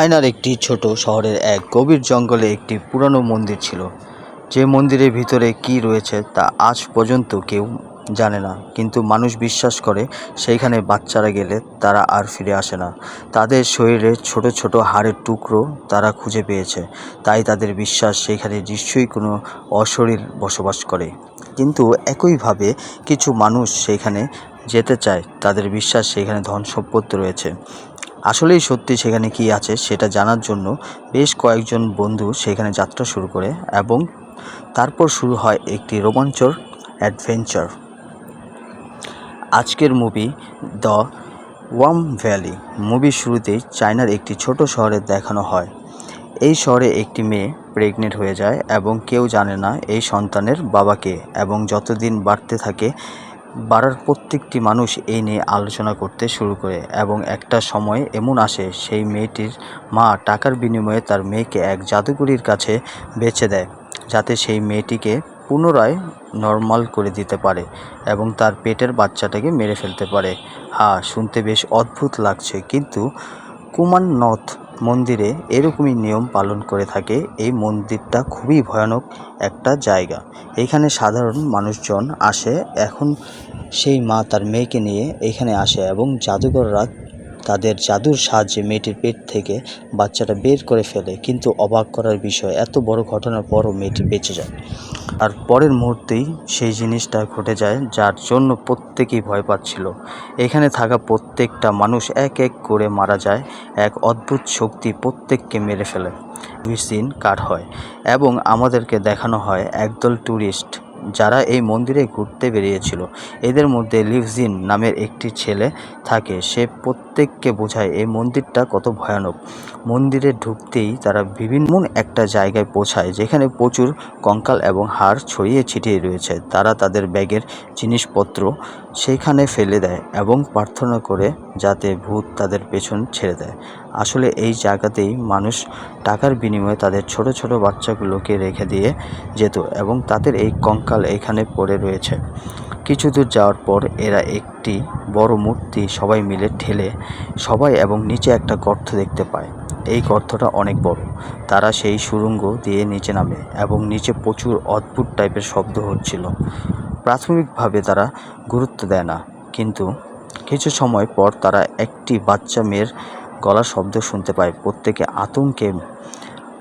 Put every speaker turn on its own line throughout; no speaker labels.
চায়নার একটি ছোট শহরের এক গভীর জঙ্গলে একটি পুরানো মন্দির ছিল। যে মন্দিরের ভিতরে কি রয়েছে তা আজ পর্যন্ত কেউ জানে না, কিন্তু মানুষ বিশ্বাস করে সেইখানে বাচ্চারা গেলে তারা আর ফিরে আসে না। তাদের শরীরে ছোট ছোট হাড়ের টুকরো তারা খুঁজে পেয়েছে, তাই তাদের বিশ্বাস সেইখানে নিশ্চয়ই কোনো অশরীর বসবাস করে। কিন্তু একইভাবে কিছু মানুষ সেইখানে যেতে চায়, তাদের বিশ্বাস সেইখানে ধন সম্পত্তি রয়েছে। আসলেই সত্যি সেখানে কি আছে সেটা জানার জন্য বেশ কয়েকজন বন্ধু সেখানে যাত্রা শুরু করে এবং তারপর শুরু হয় একটি রোমাঞ্চর অ্যাডভেঞ্চার। আজকের মুভি দ্য ওয়াম ভ্যালি মুভির শুরুতেই চায়নার একটি ছোট শহরে দেখানো হয়। এই শহরে একটি মেয়ে প্রেগনেন্ট হয়ে যায় এবং কেউ জানে না এই সন্তানের বাবাকে এবং যতদিন বাড়তে থাকে বাড়ার প্রত্যেকটি মানুষ এই নিয়ে আলোচনা করতে শুরু করে এবং একটা সময় এমন আসে, সেই মেয়েটির মা টাকার বিনিময়ে তার মেয়েকে এক জাদুকরির কাছে বেচে দেয়, যাতে সেই মেয়েটিকে পুনরায় নর্মাল করে দিতে পারে এবং তার পেটের বাচ্চাটাকে মেরে ফেলতে পারে। হ্যাঁ শুনতে বেশ অদ্ভুত লাগছে, কিন্তু কুমাননথ মন্দিরে এরকমই নিয়ম পালন করে থাকে। এই মন্দিরটা খুবই ভয়ানক একটা জায়গা। এখানে সাধারণ মানুষজন আসে। এখন সেই মা তার মেয়েকে নিয়ে এখানে আসে এবং জাদুকররা তাদের জাদুর সাহায্যে মেয়েটির পেট থেকে বাচ্চাটা বের করে ফেলে, কিন্তু অবাক করার বিষয়, এত বড় ঘটনার পরও মেয়েটি বেঁচে যায়। আর পরের মুহূর্তেই সেই জিনিসটা ঘটে যায় যার জন্য প্রত্যেকেই ভয় পাচ্ছিল। এখানে থাকা প্রত্যেকটা মানুষ এক এক করে মারা যায়, এক অদ্ভুত শক্তি প্রত্যেককে মেরে ফেলে। সিন কাট হয় এবং আমাদেরকে দেখানো হয় একদল ট্যুরিস্ট যারা এই মন্দিরে ঘুরতে বেরিয়েছিল। এদের মধ্যে লিভজিন নামের একটি ছেলে থাকে। সে প্রত্যেককে বোঝায় এই মন্দিরটা কত ভয়ানক। মন্দিরে ঢুকতেই তারা বিভিন্ন একটা জায়গায় পৌঁছায়, যেখানে প্রচুর কঙ্কাল এবং হাড় ছড়িয়ে ছিটিয়ে রয়েছে। তারা তাদের ব্যাগের জিনিসপত্র সেইখানে ফেলে দেয় এবং প্রার্থনা করে যাতে ভূত তাদের পেছন ছেড়ে দেয়। আসলে এই জায়গাতেই মানুষ টাকার বিনিময়ে তাদের ছোট ছোট বাচ্চাগুলোকে রেখে দিয়ে যেত এবং তাদের এই কঙ্কাল এখানে পড়ে রয়েছে। কিছু দূর যাওয়ার পর এরা একটি বড় মূর্তি সবাই মিলে ঠেলে সবাই এবং নিচে একটা গর্ত দেখতে পায়। এই গর্তটা অনেক বড়। তারা সেই সুড়ঙ্গ দিয়ে নিচে নামে এবং নিচে প্রচুর অদ্ভুত টাইপের শব্দ হচ্ছিল। প্রাথমিকভাবে তারা গুরুত্ব দেয় না। কিন্তু কিছু সময় পর তারা একটি বাচ্চা মেয়ের গলার শব্দ শুনতে পায়। প্রত্যেকে আতঙ্কে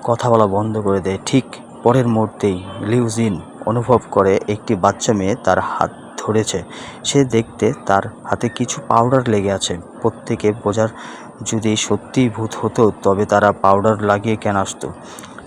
কথা বলা বন্ধ করে দেয়। ঠিক পরের মুহূর্তেই লিউজিন অনুভব করে একটি বাচ্চা মেয়ে তার হাত ধরেছে। সে দেখতে তার হাতে কিছু পাউডার লেগে আছে। প্রত্যেকে বোঝার যদি সত্যিই ভূত হতো, তবে তারা পাউডার লাগিয়ে কেন আসতো?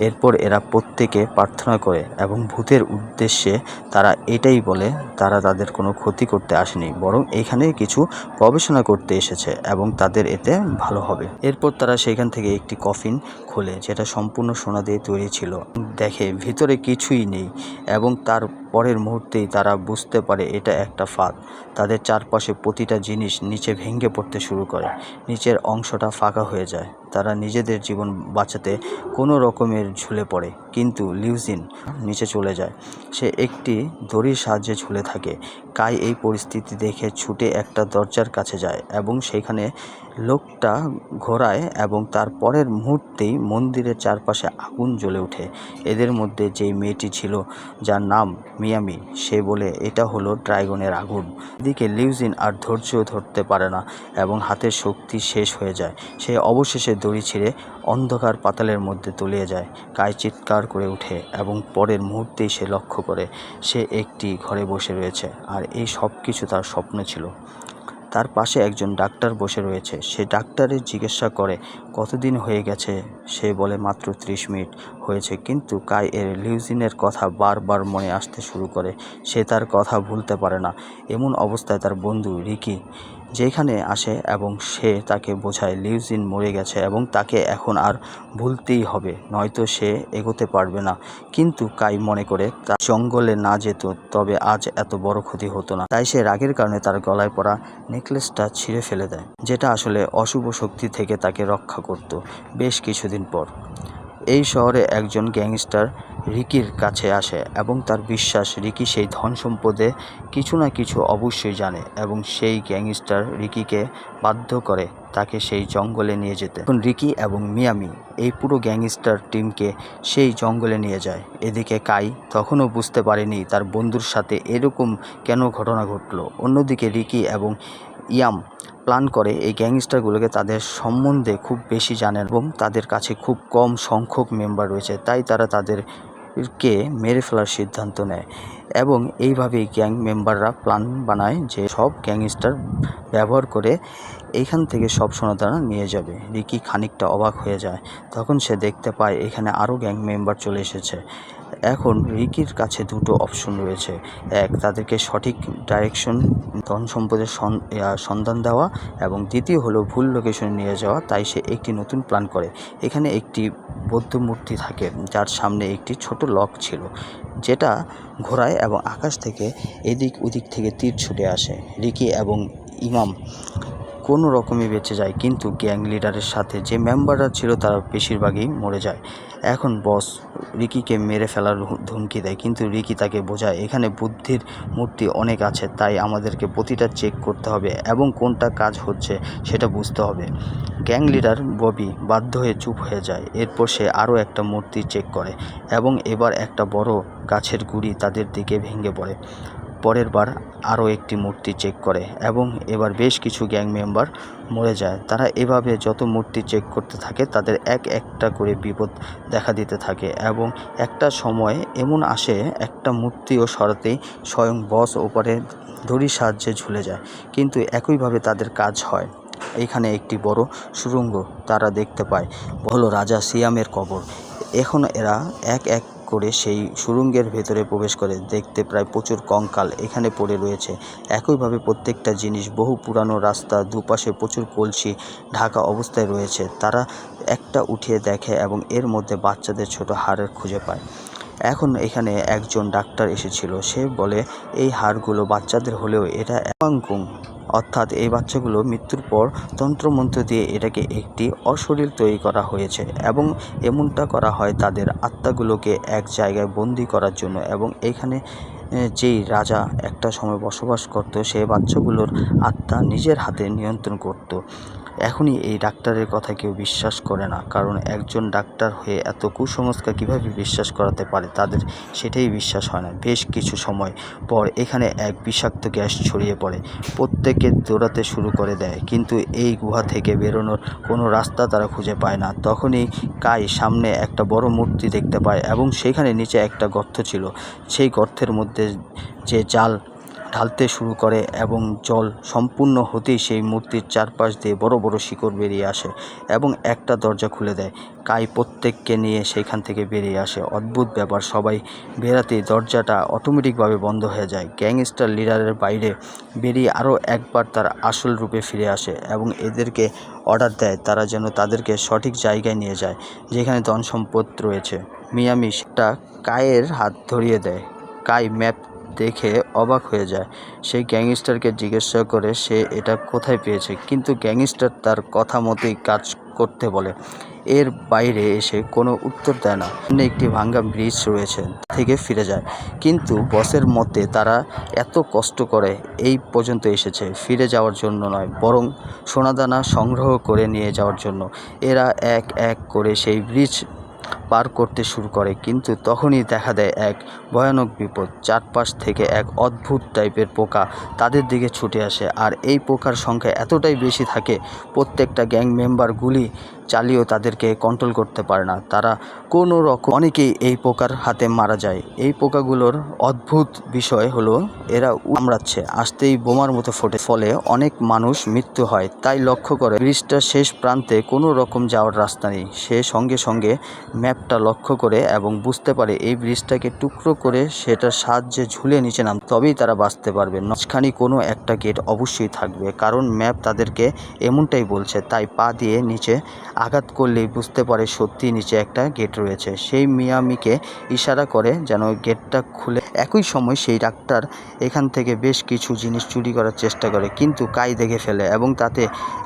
এরপর এরা প্রত্যেকে প্রার্থনা করে এবং ভূতের উদ্দেশ্যে তারা এটাই বলে, তারা তাদের কোনো ক্ষতি করতে আসেনি, বরং এখানে কিছু গবেষণা করতে এসেছে এবং তাদের এতে ভালো হবে। এরপর তারা সেখান থেকে একটি কফিন খোলে, যেটা সম্পূর্ণ সোনা দিয়ে তৈরি ছিল। দেখে ভিতরে কিছুই নেই এবং তার পরের মুহূর্তেই তারা বুঝতে পারে এটা একটা ফাঁদ। তাদের চারপাশে প্রতিটা জিনিস নিচে ভেঙে পড়তে শুরু করে। নিচের অংশটা ফাঁকা হয়ে যায়। তারা নিজেদের জীবন বাঁচাতে কোনো রকমের ঝুলে পড়ে। কিন্তু লিউজিন নিচে চলে যায়। সে একটি দড়ির সাহায্যে ঝুলে থাকে। কাই এই পরিস্থিতি দেখে ছুটে একটা দরজার কাছে যায় এবং সেখানে লোকটা ঘোরায় এবং তার পরের মুহূর্তেই মন্দিরের চারপাশে আগুন জ্বলে ওঠে। এদের মধ্যে যেই মেয়েটি ছিল, যার নাম মিয়ামি, সে বলে, এটা হলো ড্রাইগনের আগুন। এদিকে লিউজিন আর ধৈর্য ধরতে পারে না এবং হাতের শক্তি শেষ হয়ে যায়। সে অবশেষে দড়ি ছিঁড়ে অন্ধকার পাতালের মধ্যে তলিয়ে যায়। কায় চিৎকার করে ওঠে এবং পরের মুহূর্তেই সে লক্ষ্য করে সে একটি ঘরে বসে রয়েছে আর এই সব কিছু তার স্বপ্ন ছিল। তার পাশে একজন ডাক্তার বসে রয়েছে। সে ডাক্তারের জিজ্ঞাসা করে, কতদিন হয়ে গেছে? সে বলে, মাত্র ত্রিশ মিনিট হয়েছে। কিন্তু কাই এর লিউজিনের কথা বারবার মনে আসতে শুরু করে। সে তার কথা ভুলতে পারে না। এমন অবস্থায় তার বন্ধু রিকি যেখানে আসে এবং সে তাকে বোঝায় লিউজিন মরে গেছে এবং তাকে এখন আর ভুলতেই হবে, নয়তো সে এগোতে পারবে না। কিন্তু কাই মনে করে, তা জঙ্গলে না যেত, তবে আজ এত বড় ক্ষতি হতো না। তাই সে রাগের কারণে তার গলায় পড়া নেকলেসটা ছিঁড়ে ফেলে দেয়, যেটা আসলে অশুভ শক্তি থেকে তাকে রক্ষা করত বেশ কিছুদিন পর। এই শহরে একজন গ্যাংস্টার রিকির কাছে আসে এবং তার বিশ্বাস, রিকি সেই ধন সম্পদে কিছু না কিছু অবশ্যই জানে এবং সেই গ্যাংস্টার রিকিকে বাধ্য করে তাকে সেই জঙ্গলে নিয়ে যেতে। এখন রিকি এবং মিয়ামি এই পুরো গ্যাংস্টার টিমকে সেই জঙ্গলে নিয়ে যায়। এদিকে কাই তখনও বুঝতে পারেনি তার বন্ধুর সাথে এরকম কেন ঘটনা ঘটলো। অন্যদিকে রিকি এবং ইয়াম প্ল্যান করে এই গ্যাংস্টারগুলোকে তাদের সম্বন্ধে খুব বেশি জানেন এবং তাদের কাছে খুব কম সংখ্যক মেম্বার রয়েছে, তাই তারা তাদেরকে মেরে ফেলার সিদ্ধান্ত নেয় এবং এইভাবেই গ্যাং মেম্বাররা প্ল্যান বানায় যে সব গ্যাংস্টার ব্যবহার করে এইখান থেকে সব সোনা তারা নিয়ে যাবে। রিকি খানিকটা অবাক হয়ে যায়। তখন সে দেখতে পায় এখানে আরও গ্যাং মেম্বার চলে এসেছে। এখন রিকির কাছে দুটো অপশন রয়েছে। এক, তাদেরকে সঠিক ডাইরেকশন ধন সম্পদের সন্ধান দেওয়া এবং দ্বিতীয় হলো ভুল লোকেশনে নিয়ে যাওয়া, তাই সে একটি নতুন প্ল্যান করে। এখানে একটি বৌদ্ধ মূর্তি থাকে, যার সামনে একটি ছোট লক ছিল, যেটা ঘোরায় এবং আকাশ থেকে এদিক ওদিক থেকে তীর ছুটে আসে। রিকি এবং ইমাম কোনো রকমে বেঁচে যায়, কিন্তু গ্যাং লিডারের সাথে যে মেম্বাররা ছিল তারা বেশিরভাগই মরে যায়। এখন বস রিকিকে মেরে ফেলার ধমকি দেয়, কিন্তু রিকি তাকে বোঝায়, এখানে বুদ্ধির মূর্তি অনেক আছে, তাই আমাদেরকে প্রতিটা চেক করতে হবে এবং কোনটা কাজ হচ্ছে সেটা বুঝতে হবে। গ্যাং লিডার ববি বাধ্য হয়ে চুপ হয়ে যায়, এরপর সে আরও একটা মূর্তি চেক করে এবং এবার একটা বড় গাছের গুড়ি তাদের দিকে ভেঙে পড়ে। পরের বার আরও একটি মূর্তি চেক করে এবং এবার বেশ কিছু গ্যাং মেম্বার মরে যায়। তারা এভাবে যত মূর্তি চেক করতে থাকে, তাদের এক একটা করে বিপদ দেখা দিতে থাকে এবং একটা সময় এমন আসে, একটা মূর্তিও সরাতেই স্বয়ং বস ওপারে দড়ির সাহায্যে ঝুলে যায়। কিন্তু একইভাবে তাদের কাজ হয়। এখানে একটি বড় সুড়ঙ্গ তারা দেখতে পায়। হলো রাজা সিয়ামের কবর। এখন এরা এক এক করে সেই সুরঙ্গের ভেতরে প্রবেশ করে, দেখতে প্রায় প্রচুর কঙ্কাল এখানে পড়ে রয়েছে। একইভাবে প্রত্যেকটা জিনিস বহু পুরানো রাস্তা দুপাশে প্রচুর কলসি ঢাকা অবস্থায় রয়েছে। তারা একটা উঠিয়ে দেখে এবং এর মধ্যে বাচ্চাদের ছোট হাড়ের খুঁজে পায়। এখন এখানে একজন ডাক্তার এসেছিল। সে বলে, এই হাড়গুলো বাচ্চাদের হলেও এটা অ্যাপাঙ্কুং অর্থাৎ এই বাচ্চাগুলো মৃত্যুর পর তন্ত্রমন্ত্র দিয়ে এটাকে একটি অশরীর তৈরি করা হয়েছে এবং এমনটা করা হয় তাদের আত্মাগুলোকে এক জায়গায় বন্দি করার জন্য এবং এখানে যেই রাজা একটা সময় বসবাস করত, সে বাচ্চাগুলোর আত্মা নিজের হাতে নিয়ন্ত্রণ করত। এখনই এই ডাক্তারের কথা কেউ বিশ্বাস করে না, কারণ একজন ডাক্তার হয়ে এত কুসংস্কার কীভাবে বিশ্বাস করাতে পারে? তাদের সেটাই বিশ্বাস হয় না। বেশ কিছু সময় পর এখানে এক বিষাক্ত গ্যাস ছড়িয়ে পড়ে। প্রত্যেকে দৌড়াতে শুরু করে দেয়, কিন্তু এই গুহা থেকে বেরোনোর কোনো রাস্তা তারা খুঁজে পায় না। তখনই কাই সামনে একটা বড় মূর্তি দেখতে পায় এবং সেখানে নিচে একটা গর্ত ছিল। সেই গর্তের মধ্যে যে জাল ঢালতে শুরু করে এবং জল সম্পূর্ণ হতেই সেই মূর্তির চারপাশ দিয়ে বড় বড় শিকড় বেরিয়ে আসে এবং একটা দরজা খুলে দেয়। কাই প্রত্যেককে নিয়ে সেইখান থেকে বেরিয়ে আসে। অদ্ভুত ব্যাপার, সবাই বেরাতেই দরজাটা অটোমেটিকভাবে বন্ধ হয়ে যায়। গ্যাংস্টার লিডারের বাইরে বেরিয়ে আরও একবার তার আসল রূপে ফিরে আসে এবং এদেরকে অর্ডার দেয়। তারা যেন তাদেরকে সঠিক জায়গায় নিয়ে যায়, যেখানে ধন সম্পদ রয়েছে। মিয়ামি সেটা কায়ের হাত ধরিয়ে দেয়। কাই ম্যাপ দেখে অবাক হয়ে যায়। সেই গ্যাংস্টারকে জিজ্ঞাসা করে সে এটা কোথায় পেয়েছে, কিন্তু গ্যাংস্টার তার কথা মতোই কাজ করতে বলে। এর বাইরে এসে কোনো উত্তর দেয় না। একটি ভাঙ্গা ব্রিজ রয়েছে থেকে ফিরে যায়। কিন্তু বসের মতে তারা এত কষ্ট করে এই পর্যন্ত এসেছে, ফিরে যাওয়ার জন্য নয়, বরং সোনাদানা সংগ্রহ করে নিয়ে যাওয়ার জন্য। এরা এক এক করে সেই ব্রিজ পার করতে শুরু করে, কিন্তু তখনই দেখা দেয় এক ভয়ানক বিপদ। চারপাশ থেকে এক অদ্ভুত টাইপের পোকা তাদের দিকে ছুটে আসে, আর এই পোকার সংখ্যা এতটাই বেশি থাকে, প্রত্যেকটা গ্যাং মেম্বার গুলি চালিয়েও তাদেরকে কন্ট্রোল করতে পারে না। তারা কোনো রকম অনেকেই এই পোকার হাতে মারা যায়। এই পোকাগুলোর অদ্ভুত বিষয় হলো, এরা কামড়াচ্ছে আসতেই বোমার মতো ফোটে। ফলে অনেক মানুষ মৃত্যু হয়। তাই লক্ষ্য করে, ব্রিজটার শেষ প্রান্তে কোনো রকম যাওয়ার রাস্তা নেই। সে সঙ্গে সঙ্গে ম্যাপটা লক্ষ্য করে এবং বুঝতে পারে এই ব্রিজটাকে টুকরো করে সেটার সাহায্যে ঝুলে নিচে নাম তবেই তারা বাঁচতে পারবে। মাঝখানে কোনো একটা গেট অবশ্যই থাকবে, কারণ ম্যাপ তাদেরকে এমনটাই বলছে। তাই পা দিয়ে নিচে আঘাত করলেই বুঝতে পারে সত্যি নিচে একটা গেট রয়েছে। সেই মিয়ামিকে ইশারা করে যেন গেটটা খুলে। একই সময় সেই ডাক্তার এখান থেকে বেশ কিছু জিনিস চুরি করার চেষ্টা করে, কিন্তু কাই দেখে ফেলে এবং তাতে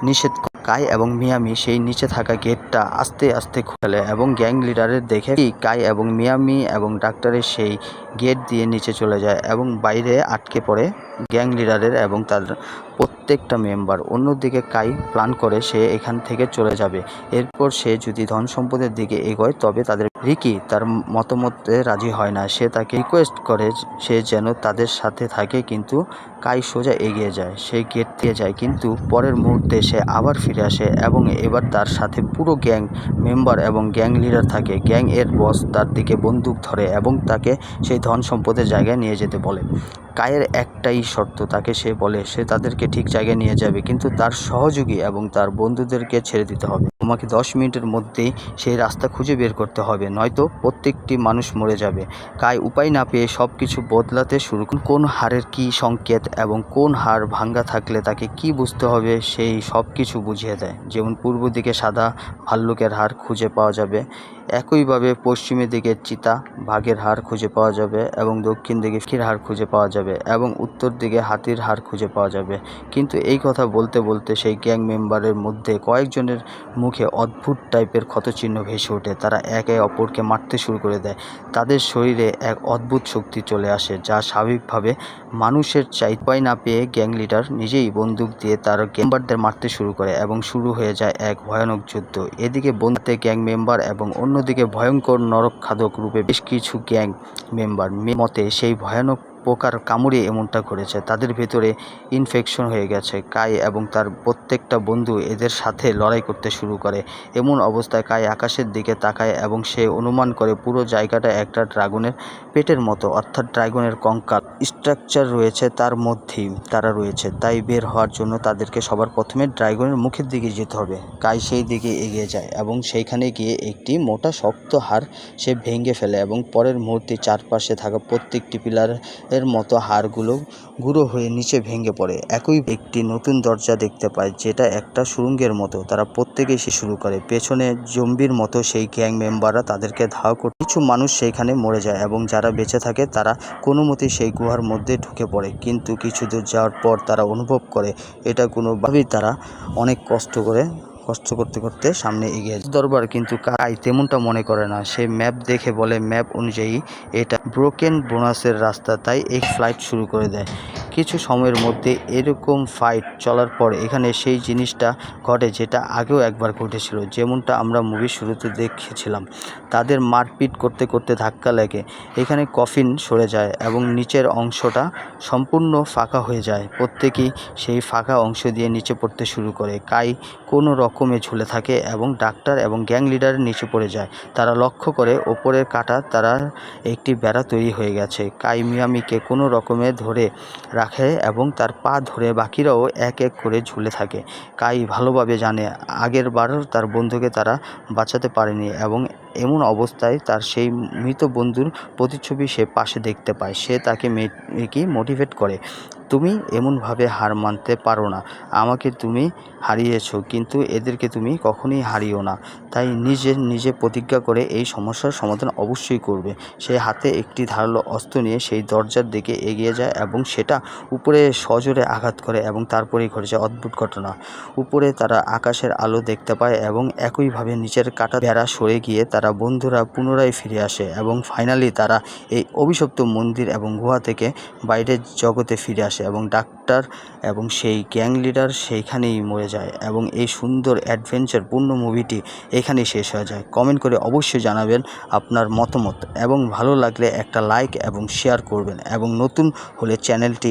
নিষেধ। কাই এবং মিয়ামি সেই নিচে থাকা গেটটা আস্তে আস্তে খুলে এবং গ্যাং লিডারের দেখে কাই এবং মিয়ামি এবং ডাক্তারের সেই গেট দিয়ে নিচে চলে যায় এবং বাইরে আটকে পড়ে গ্যাং লিডারের এবং তার প্রত্যেকটা মেম্বার। অন্যদিকে কাই প্ল্যান করে সে এখান থেকে চলে যাবে। এরপর সে যদি ধন সম্পদের দিকে এগোয়, তবে তাদের রিকি তার মতামতে রাজি হয় না। সে তাকে রিকোয়েস্ট করে সে যেন তাদের সাথে থাকে কিন্তু কাই সোজা এগিয়ে যায়। সে গেট দিয়ে যায় কিন্তু পরের মুহূর্তে সে আবার ফিরে আসে এবং এবার তার সাথে পুরো গ্যাং মেম্বার এবং গ্যাং লিডার থাকে। গ্যাং এর বস তার দিকে বন্দুক ধরে এবং তাকে সেই ধন সম্পদের জায়গায় নিয়ে যেতে বলে। কায়ের একটাই শর্ত, তাকে সে বলে, সে তাদেরকে ঠিক জায়গায় নিয়ে যাবে, কিন্তু তার সহযোগী এবং তার বন্ধুদেরকে ছেড়ে দিতে হবে। তোমাকে দশ মিনিটের মধ্যে সেই রাস্তা খুঁজে বের করতে হবে, নয়তো প্রত্যেকটি মানুষ মরে যাবে কায় উপায় না পেয়ে সব কিছু বদলাতে শুরু। কোন হারের কি সংকেত এবং কোন হার ভাঙ্গা থাকলে তাকে কি বুঝতে হবে সেই সব কিছু বুঝিয়ে দেয় যেমন পূর্ব দিকে সাদা ভাল্লুকের হার খুঁজে পাওয়া যাবে একইভাবে পশ্চিমের দিকে চিতা বাঘের হাড় খুঁজে পাওয়া যাবে এবং দক্ষিণ দিকে হাড় খুঁজে পাওয়া যাবে এবং উত্তর দিকে হাতির হাড় খুঁজে পাওয়া যাবে। কিন্তু এই কথা বলতে বলতে সেই গ্যাং মেম্বারের মধ্যে কয়েকজনের মুখে অদ্ভুত টাইপের ক্ষতচিহ্ন ভেসে ওঠে। তারা একে অপরকে মারতে শুরু করে দেয়। তাদের শরীরে এক অদ্ভুত শক্তি চলে আসে যা স্বাভাবিকভাবে মানুষের চাই উপায় না পেয়ে গ্যাং লিডার নিজেই বন্দুক দিয়ে তার মেম্বারদের মারতে শুরু করে এবং শুরু হয়ে যায় এক ভয়ানক যুদ্ধ। এদিকে বন্ধুতে গ্যাং মেম্বার এবং অন্যদিকে ভয়ঙ্কর নরকখাদক রূপে বেশ কিছু গ্যাং মেম্বার মতে সেই ভয়ানক পোকার কামড়ে এমনটা করেছে তাদের ভেতরে ইনফেকশন হয়ে গেছে। কাই এবং তার প্রত্যেকটা বন্ধু এদের সাথে লড়াই করতে শুরু করে। এমন অবস্থায় কাই আকাশের দিকে তাকায় এবং সে অনুমান করে পুরো জায়গাটা একটা ড্রাগনের পেটের মতো, অর্থাৎ ড্রাগনের কঙ্কাল। স্ট্রাকচার রয়েছে তার মধ্যেই, তারা রয়েছে। তাই বের হওয়ার জন্য তাদেরকে সবার প্রথমে ড্রাগনের মুখের দিকে যেতে হবে। কাই সেই দিকে এগিয়ে যায় এবং সেইখানে গিয়ে একটি মোটা শক্ত হাড় সে ভেঙে ফেলে এবং পরের মুহূর্তে চারপাশে থাকা প্রত্যেকটি পিলার এর মতো হাড়গুলো গুঁড়ো হয়ে নিচে ভেঙে পড়ে। একই একটি নতুন দরজা দেখতে পায়, যেটা একটা সুড়ঙ্গের মতো। তারা প্রত্যেকেই সে শুরু করে। পেছনে জম্বির মতো সেই গ্যাং মেম্বাররা তাদেরকে ধাওয়া করে কিছু মানুষ সেইখানে মরে যায় এবং যারা বেঁচে থাকে তারা কোনো মতেই সেই গুহার মধ্যে ঢুকে পড়ে। কিন্তু কিছু দূর যাওয়ার পর তারা অনুভব করে, এটা কোনোভাবেই তারা অনেক কষ্ট করে কষ্ট করতে করতে সামনে এগিয়ে যায়। দরবার কিন্তু কাই তেমনটা মনে করে না। সে ম্যাপ দেখে বলে, ম্যাপ অনুযায়ী এটা ব্রোকেন বোনাসের রাস্তা। তাই এই ফ্লাইট শুরু করে দেয়। কিছু সময়ের মধ্যে এরকম ফাইট চলার পর এখানে সেই জিনিসটা ঘটে যেটা আগেও একবার ঘটেছিল। যেমনটা আমরা মুভির শুরুতে দেখেছিলাম। তাদের মারপিট করতে করতে ধাক্কা লাগে এখানে কফিন সরে যায় এবং নিচের অংশটা সম্পূর্ণ ফাঁকা হয়ে যায়। প্রত্যেকেই সেই ফাঁকা অংশ দিয়ে নিচে পড়তে শুরু করে। কাই কোনো রকমে ঝুলে থাকে এবং ডাক্তার এবং গ্যাং লিডার নিচে পড়ে যায়। তারা লক্ষ্য করে ওপরের কাটা তারা একটি বেড়া তৈরি হয়ে গেছে। কাই মিয়ামিকে কোনো রকমে ধরে রাখে এবং তার পা ধরে বাকিরাও এক এক করে ঝুলে থাকে। কাই ভালোভাবে জানে, আগের বারও তার বন্ধুকে তারা বাঁচাতে পারেনি এবং এমন অবস্থায় তার সেই মৃত বন্ধুর প্রতিচ্ছবি সে পাশে দেখতে পায়। সে তাকে মেয়েকে মোটিভেট করে, তুমি এমনভাবে হার মানতে পারো না। আমাকে তুমি হারিয়েছো, কিন্তু এদেরকে তুমি কখনোই হারিও না। তাই নিজে নিজে প্রতিজ্ঞা করে এই সমস্যার সমাধান অবশ্যই করবে। সে হাতে একটি ধারালো অস্ত্র নিয়ে সেই দরজার দিকে এগিয়ে যায় এবং সেটা উপরে সজোরে আঘাত করে এবং তারপরেই ঘটেছে অদ্ভুত ঘটনা। উপরে তারা আকাশের আলো দেখতে পায় এবং একইভাবে নিচের কাটা বেড়া সরে গিয়ে তারা বন্ধুরা পুনরায় ফিরে আসে এবং ফাইনালি তারা এই অভিশপ্ত মন্দির এবং গুহা থেকে বাইরের জগতে ফিরে আসে এবং ডাক্তার এবং সেই গ্যাং লিডার সেইখানেই মরে যায় এবং এই সুন্দর অ্যাডভেঞ্চার পূর্ণ মুভিটি এখানেই শেষ হয়ে যায়। কমেন্ট করে অবশ্যই জানাবেন আপনার মতামত এবং ভালো লাগলে একটা লাইক এবং শেয়ার করবেন এবং নতুন হলে চ্যানেলটি